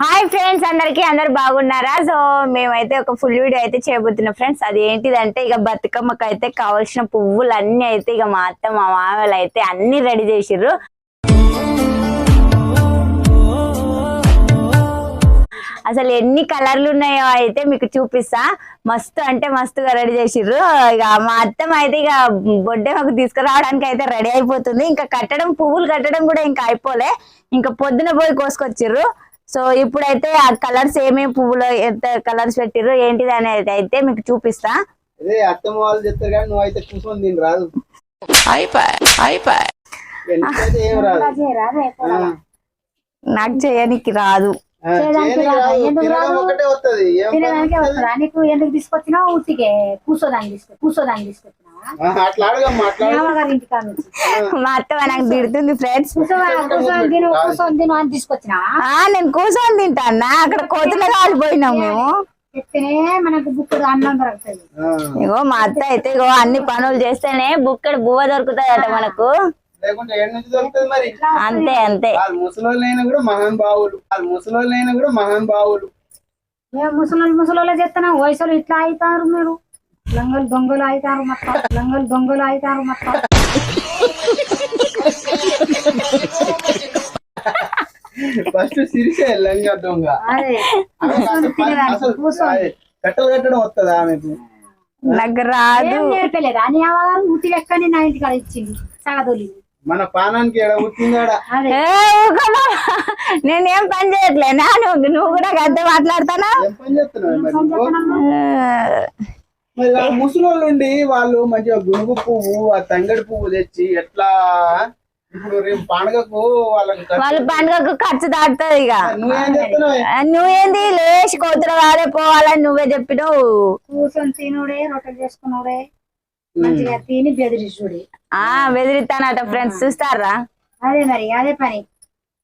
Hi friends అందరికీ అందరు బాగున్నారా? సో మేమైతే ఒక ఫుల్ వీడియో అయితే చేయబోతున్నాం ఫ్రెండ్స్. అది ఏంటిదంటే ఇక బతుకమ్మకు అయితే కావాల్సిన పువ్వులు అన్ని అయితే ఇక మా అత్త మా మామలు అయితే అన్ని రెడీ చేసిర్రు. అసలు ఎన్ని కలర్లు ఉన్నాయో అయితే మీకు చూపిస్తా. మస్తు అంటే మస్తుగా రెడీ చేసిర్రు. ఇక మా అత్తమ్మ అయితే ఇక బొడ్డే మాకు తీసుకురావడానికి అయితే రెడీ అయిపోతుంది. ఇంకా కట్టడం పువ్వులు కట్టడం కూడా ఇంకా అయిపోలే. ఇంకా పొద్దున పోయి కోసుకొచ్చిర్రు. సో ఇప్పుడైతే ఆ కలర్స్ ఏమేమి పువ్వులు ఎంత కలర్స్ పెట్టిర్రు ఏంటిది అనేది అయితే మీకు చూపిస్తా. అదే అత్తమ్మ వాళ్ళు చెప్తారు కానీ నువ్వు అయితే కూర్చొని దీని రాదు. నాకు చేయనికి రాదు. ఎందుకు తీసుకొచ్చినావు? ఊటికే కూర్చోదానికి తీసుకో కూర్చోదానికి తీసుకొచ్చినావా మా అత్తమ్మ నాకు తిడుతుంది ఫ్రెండ్స్. కూర్చొని నేను కూర్చొని తింటానా అక్కడ కోతులు కాలిపోయినాం మేము. చెప్తేనే మనకు బుక్కుడు అన్నం దొరుకుతుంది. ఆ, ఇగో మా అత్త అయితే ఇగో అన్ని పనులు చేస్తేనే బుక్కడ బువ్వ దొరుకుతుందట మనకు. లేకుంటే ఏడు నుంచి దొరుకుతుంది మరి? అంతే అంతే. వాళ్ళు ముసలోళ్ళైనా కూడా మహాన్ బావులు. వాళ్ళు ముసలోళ్ళైనా కూడా మహాన్ బావులు. మేము ముసలి ముసలి చెప్తున్నా వయసులో ఇట్లా అవుతారు మీరు. లంగలు దొంగలు అవుతారు మొత్తం. లంగలు దొంగలు అవుతారు మొత్తం. ఫస్ట్ సిరిసే లంగా దొంగ. కట్టలు కట్టడం వస్తుందా ఆమెకు? నాకు రాదు నేర్పలేదు? అని అవగారు ఊటి లెక్కని నా ఇంటికాడ ఇచ్చింది సగదొలి మన పానానికి ఎడ పుట్టిందాడా అదే. ఏ, ఊరుకోమా. నేనేం పని చేయట్లేనా నువ్వు నువ్వు కూడా గద్ద మాట్లాడతానా? ముసలోళ్ళు ఉండి వాళ్ళు మంచిగా గునుగు పువ్వు ఆ తంగడి పువ్వు తెచ్చి ఎట్లా ఇప్పుడు రేపు పండగకు వాళ్ళకి వాళ్ళ పండుగకు ఖర్చు దాటుతుంది ఇక. నువ్వేం చెప్తున్నావు? నువ్వేంది? లేచి కోతులు కాదే పోవాలని నువ్వే చెప్పినావు. కూర్చొని తినుడే రొట్టెలు చేసుకున్నాడే మంచిగా తిని బెదిరిస్తుడే ఆ బెదిరిస్తానట ఫ్రెండ్స్ చూస్తారా? అదే మరి అదే పని.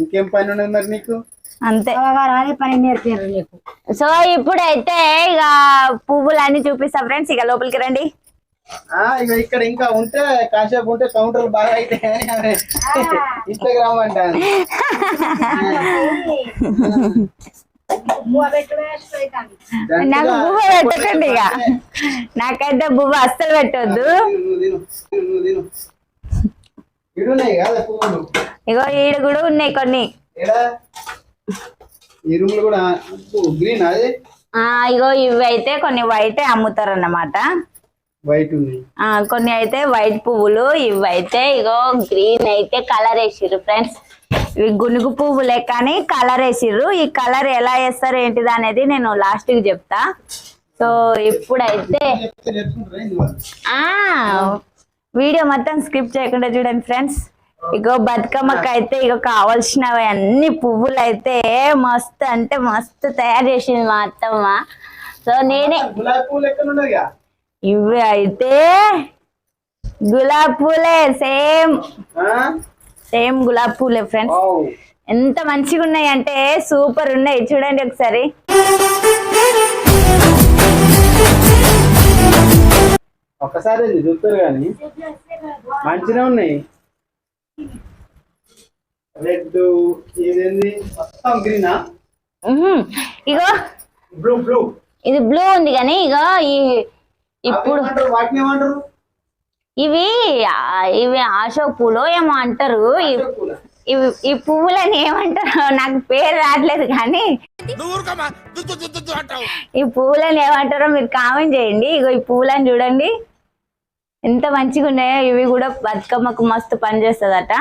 ఇంకేం పని ఉన్నది మరి నీకు? అంతే. అదే పని నేర్పారు నీకు. సో ఇప్పుడైతే ఇక పువ్వులు అన్ని చూపిస్తా ఫ్రెండ్స్. ఇక లోపలికి రండి. ఇక ఇక్కడ ఇంకా ఉంటే కాసేపు ఉంటే కౌంటర్లు బాగా అయితే. ఇన్స్టాగ్రామ్ అంటాను. అయితాంది. నాకు బువ్వ పెట్టకండి ఇక నాకైతే బువ్వ అస్సలు పెట్టొద్దు నువ్వు తిను నువ్వు తిను ఇడున్నాయి కదా పువ్వులు ఇగో ఈడ కూడా ఉన్నాయి కొన్ని. ఇగో ఇవి అయితే కొన్ని వైట్ అమ్ముతారు అన్నమాట వైట్ కొన్ని అయితే వైట్ పువ్వులు ఇవి అయితే ఇగో గ్రీన్ అయితే కలర్ వేసిర్రు ఫ్రెండ్స్. ఇవి గునుగు పువ్వులే కానీ కలర్ వేసిర్రు. ఈ కలర్ ఎలా వేస్తారు ఏంటిది అనేది నేను లాస్ట్కి చెప్తా. సో ఇప్పుడైతే వీడియో మొత్తం స్కిప్ చేయకుండా చూడండి ఫ్రెండ్స్. ఇగో బతుకమ్మకి అయితే ఇగో కావాల్సినవి అన్ని పువ్వులు అయితే మస్తు అంటే మస్తు తయారు చేసింది మా అత్తమ్మ. సో నేనే ఇవి అయితే గులాబ్ పూలే సేమ్? సేమ్ గులాబ్ పూలే ఫ్రెండ్స్. ఎంత మంచిగా ఉన్నాయి అంటే సూపర్ ఉన్నాయి. చూడండి ఒకసారి. ఒక్కసారి చూస్తారు కానీ. మంచిగా ఉన్నాయి. రెడ్ ఇదేంది? మొత్తం గ్రీనా. ఇగో. బ్లూ బ్లూ ఇది బ్లూ ఉంది కానీ ఇగో ఈ ఇప్పుడు వాటిని ఏమంటారు? ఇవి ఇవి అశోక్ పూలు ఏమో అంటారు. ఇవి ఈ పువ్వులని ఏమంటారు నాకు పేరు రావట్లేదు కానీ. ఈ పువ్వులని ఏమంటారో మీరు కామెంట్ చేయండి. ఇగో ఈ పువ్వులని చూడండి. ఎంత మంచిగా ఉన్నాయో ఇవి కూడా బతుకమ్మకు మస్తు పనిచేస్తుందట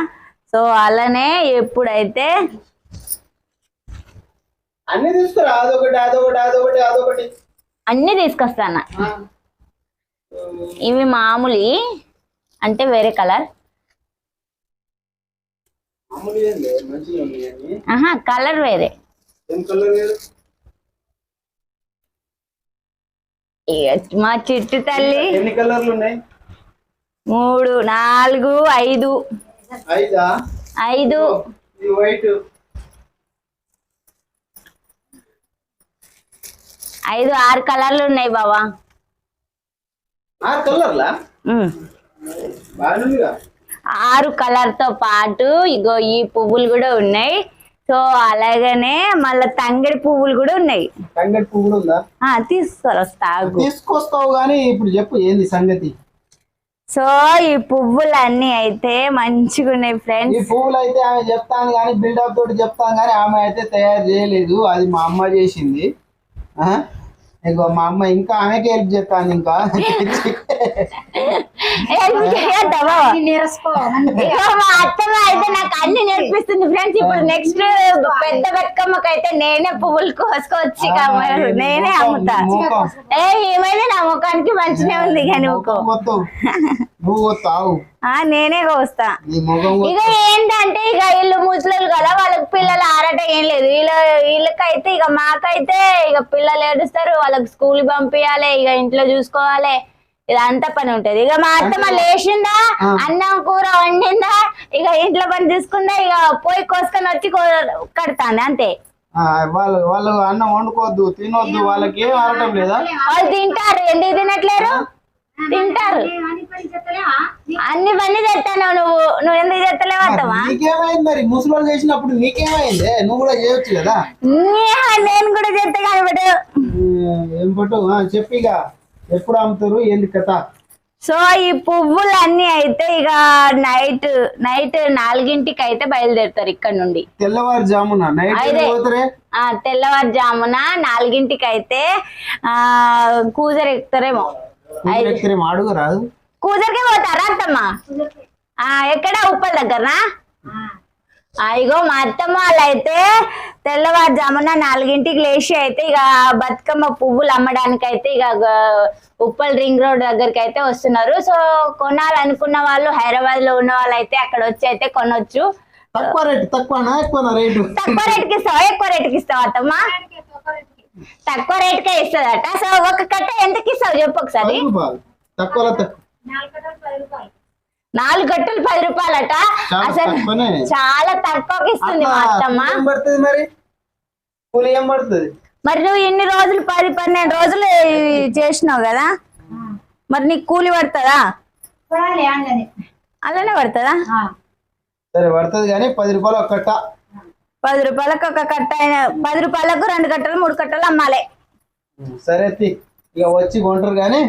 సో అలానే ఎప్పుడైతే అన్ని తీసుకురా అదొకటి అదొకటి అదొకటి అదొకటి. అన్ని తీసుకొస్తాను? ఆ. ఇవి మామూలు అంటే వేరే కలర్. ఆహా కలర్ వేరే. మా చిట్టు తల్లి. ఎన్ని కలర్లు ఉన్నాయి? మూడు నాలుగు ఐదు. ఐదా? ఐదు. ఆరు కలర్లు ఉన్నాయి బావా. ఆరు కలర్తో పాటు ఇగో ఈ పువ్వులు కూడా ఉన్నాయి. సో అలాగనే మళ్ళీ తంగడి పువ్వులు కూడా ఉన్నాయి. తంగడి పువ్వు కూడా ఉందా. తీసుకొస్తావు గానీ ఇప్పుడు చెప్పు ఏంది సంగతి. సో ఈ పువ్వులు అన్ని అయితే మంచిగా ఉన్నాయి ఈ ఫ్రెండ్స్. పువ్వులు అయితే ఆమె చెప్తాను కానీ బిల్డప్ తోటి చెప్తాను కానీ ఆమె అయితే తయారు చేయలేదు. అది మా అమ్మ చేసింది. ఆ? ఇగో మా అమ్మ ఇంకా ఆమెకి హెల్ప్ చేస్తాను ఇంకా. నేర్చుకో ఇగో మా అత్తమ్మ అయితే నాకు అన్ని నేర్పిస్తుంది ఫ్రెండ్స్. ఇప్పుడు నెక్స్ట్ పెద్ద బతుకమ్మకి అయితే నేనే పువ్వులు కోసుకొచ్చి నేనే అమ్ముతా. ఏ ఏమైంది? నా ముఖానికి మంచిగా ఉంది కానీ నేనే కోస్తా. ఇక ఏంటంటే ఇక వీళ్ళు ముసలు కదా వాళ్ళకి పిల్లలు ఆరట ఏం లేదు. వీళ్ళ వీళ్ళకైతే ఇక మాకైతే ఇక పిల్లలు ఏడుస్తారు వాళ్ళకి స్కూల్ పంపించాలి ఇక ఇంట్లో చూసుకోవాలి. ఇదంతా పని ఉంటది. ఇక మా అత్తమ్మ లేచిందా అన్నం కూర వండిందా ఇక ఇంట్లో పని చూసుకుందా ఇక పోయి కోసుకొని వచ్చి కో- కడతాంది అంతే. ఆ, వాళ్ళు వాళ్ళు అన్నం వండుకోవద్దు తినొద్దు వాళ్ళకి ఏం ఆడటం లేదా? వాళ్ళు తింటారు. ఎందుకు తినట్లేరు? తింటారు. చెప్తలేవా అన్ని పని చేస్తాను నువ్వు. నువ్వు ఎందుకు చేస్తలేవు అత్తమ్మా? నీకేమైంది మరి? ముసలి చేసినప్పుడు నీకేమైంది? నువ్వు కూడా చేయొచ్చు కదా? నేను కూడా కాబట్టి ఉమ్, ఏం పట్టు? చెప్పిగా ఎప్పుడు అమ్ముతారు? ఏంది కథ? సో ఈ పువ్వులు అన్ని అయితే ఇక నైట్ నైట్ నాలుగింటికి అయితే బయలుదేరుతారు ఇక్కడ నుండి. తెల్లవారుజామున నైట్ అదే. పోతారే? ఆ తెల్లవారుజామున నాలుగింటికి అయితే ఆ కూజర్ ఎక్కుతారేమో ఎక్కడేమో అడుగు రాదు. కూజర్కే పోతారా అత్తమ్మ? ఆ ఎక్కడ? ఉప్పల్ దగ్గరనా? ఇగో మా అత్తమ్మ వాళ్ళు అయితే తెల్లవారుజామున నాలుగింటికి లేచి అయితే ఇక బతుకమ్మ పువ్వులు అమ్మడానికి అయితే ఇక ఉప్పల్ రింగ్ రోడ్ దగ్గరికి అయితే వస్తున్నారు. సో కొనాలనుకున్న వాళ్ళు హైదరాబాద్లో ఉన్న వాళ్ళు అయితే అక్కడ వచ్చి అయితే కొనొచ్చు. తక్కువ రేటు తక్కువనా ఎక్కువనా రేటు? తక్కువ రేటుకి ఇస్తావా? ఎక్కువ రేటుకి ఇస్తావా అత్తమ్మ? తక్కువ రేటుకే ఇస్తుందట. సో ఒక కట్ట ఎంతకి ఇస్తావు చెప్పు ఒకసారి? తక్కువ. నాలుగు కట్టలు పది రూపాయలట. చాలా అసలు. చాలా తక్కువకి ఇస్తుంది మా అత్తమ్మ. మరి? కూలి ఏం పడుతుంది? మరి నువ్వు ఇన్ని రోజులు పది పన్నెండు రోజులు చేసినావు కదా? మరి నీకు కూలి పడుతుందా? అలానే పడుతుందా? సరే పడుతుంది కానీ పది రూపాయలు ఒక కట్ట. పది రూపాయలకు ఒక కట్ట అయిన పది రూపాయలకు రెండు కట్టలు మూడు కట్టలు అమ్మాలి. సరే. ఇక వచ్చి కొంటారు కానీ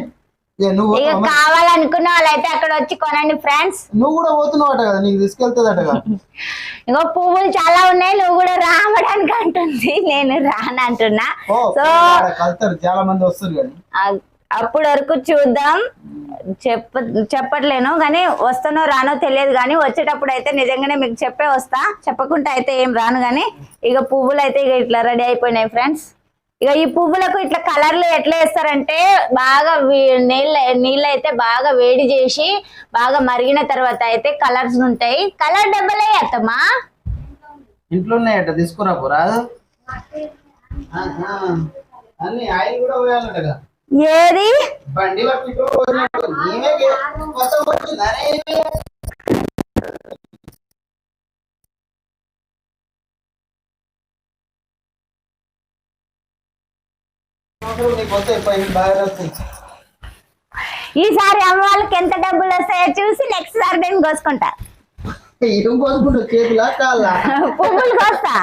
ఇక ఇక? కావాలనుకున్న వాళ్ళైతే అక్కడ వచ్చి కొనండి ఫ్రెండ్స్. నువ్వు కూడా పోతున్నావట కదా నీకు తీసుకెళ్తుందట ఇగో పువ్వులు చాలా ఉన్నాయి నువ్వు కూడా రావడానికి అంటుంది. నేను రాను అంటున్నా. సో చాలా మంది వస్తారు అప్పటి వరకు చూద్దాం. చెప్ప చెప్పట్లేను కానీ వస్తానో రానో తెలియదు కానీ వచ్చేటప్పుడు అయితే నిజంగానే మీకు చెప్పే వస్తా. చెప్పకుండా అయితే ఏం రాను కానీ ఇక పువ్వులు అయితే ఇక ఇట్లా రెడీ అయిపోయినాయి ఫ్రెండ్స్. ఇక ఈ పువ్వులకు ఇట్లా కలర్లు ఎట్లా వేస్తారంటే బాగా నీళ్ళ నీళ్ళు అయితే బాగా వేడి చేసి బాగా మరిగిన తర్వాత అయితే కలర్స్ ఉంటాయి. కలర్ డబ్బలే అత్తమ్మా. ఇంట్లో ఉన్నాయట తీసుకురా ఏది? సంవత్సరం నీకు వస్తాయి పైన బాగా వస్తాయి. ఈసారి అమ్మ వాళ్ళకి ఎంత డబ్బులు వస్తాయో చూసి నెక్స్ట్ సారి నేను కోసుకుంటా. ఏం కోసుకుంటావు చేతులా కాళ్ళ? పువ్వులు కోస్తా.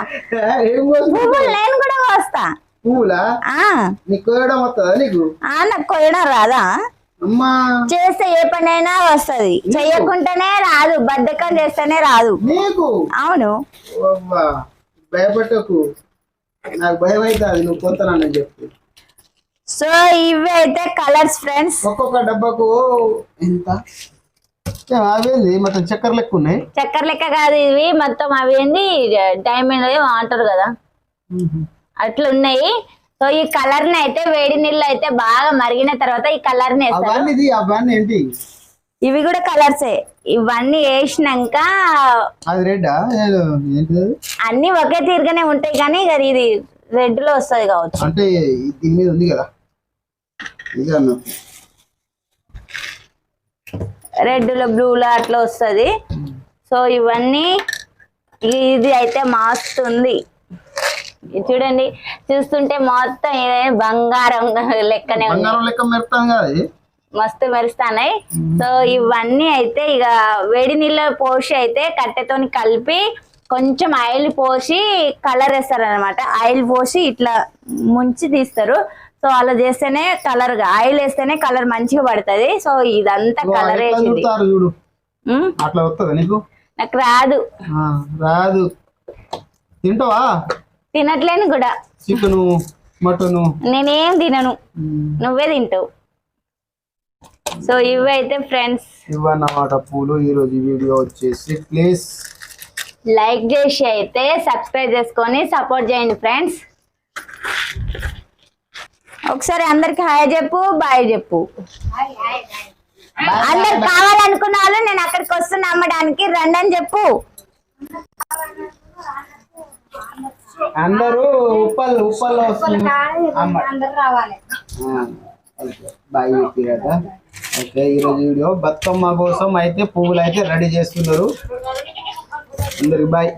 ఏం పువ్వులు నేను కూడా కోస్తా. పువ్వులా? ఆ. నీకు కోయడం వస్తుందా నీకు? ఆ, నాకు కొయ్యడం రాదా? చేస్తే ఏ పనైనా వస్తది. చెయ్యకుండానే రాదు బద్ధకం చేస్తేనే రాదు. నీకు? అవును. భయపడకు నాకు భయం అవుతుంది నువ్వు చెప్పి. సో ఇవి అయితే కలర్స్ ఫ్రెండ్స్ ఒక్కొక్క డబ్బాకు ఎంత? అవేంది? మొత్తం చక్కెర లెక్క ఉన్నాయి. చక్కెర లెక్క కాదు ఇవి. మొత్తం అవి ఏంది? డైమండ్ అంటారు కదా. అట్లా ఉన్నాయి సో ఈ కలర్ని అయితే వేడి నీళ్ళు అయితే బాగా మరిగిన తర్వాత ఈ కలర్ని ఏంటి? ఇవి కూడా కలర్సే ఇవన్నీ వేసినాక? అన్ని ఒకే తీరుగానే ఉంటాయి కానీ ఇది రెడ్లో వస్తది కావచ్చు. అంటే దీని మీద ఉంది కదా. ఇది రెడ్లో బ్లూ లో అట్లా వస్తది. సో ఇవన్నీ ఇది అయితే మస్తు ఉంది చూడండి. చూస్తుంటే మొత్తం ఏదైనా బంగారం లెక్కనే ఉంది. మస్తు మెరుస్తాయి సో ఇవన్నీ అయితే ఇక వేడి నీళ్ళ పోసి అయితే కట్టెతోని కలిపి కొంచెం ఆయిల్ పోసి కలర్ వేస్తారు అనమాట ఆయిల్ పోసి ఇట్లా ముంచి తీస్తారు. సో అలా చేస్తేనే కలర్ ఆయిల్ వేస్తేనే కలర్ మంచిగా పడుతుంది. సో ఇదంతా కలర్ వేసింది. అట్లా వస్తుందా నీకు? నాకు రాదు. రాదు. తింటావా? తినట్లేను కూడా. Chicken mutton? నేనేం తినను. నువ్వే తింటావు. సో ఇవి అయితే ఫ్రెండ్స్. ఇవన్నమాట పూలు. ఈ రోజు వీడియో వచ్చేసి ప్లీజ్. లైక్ చేసి అయితే సబ్స్క్రైబ్ చేసుకొని సపోర్ట్ చేయండి ఫ్రెండ్స్. ఒకసారి అందరికి హాయ్ చెప్పు బాయ్ చెప్పు. అందరు కావాలనుకున్న వాళ్ళు నేను అక్కడికి వస్తున్నా అమ్మడానికి రండి అని చెప్పు. అందరూ ఉప్పల్ ఉప్పల్లో వస్తుంది బాయ్ ఓకే ఈరోజు వీడియో బతుకమ్మ కోసం అయితే పువ్వులు అయితే రెడీ చేస్తున్నారు. అందరికి బాయ్.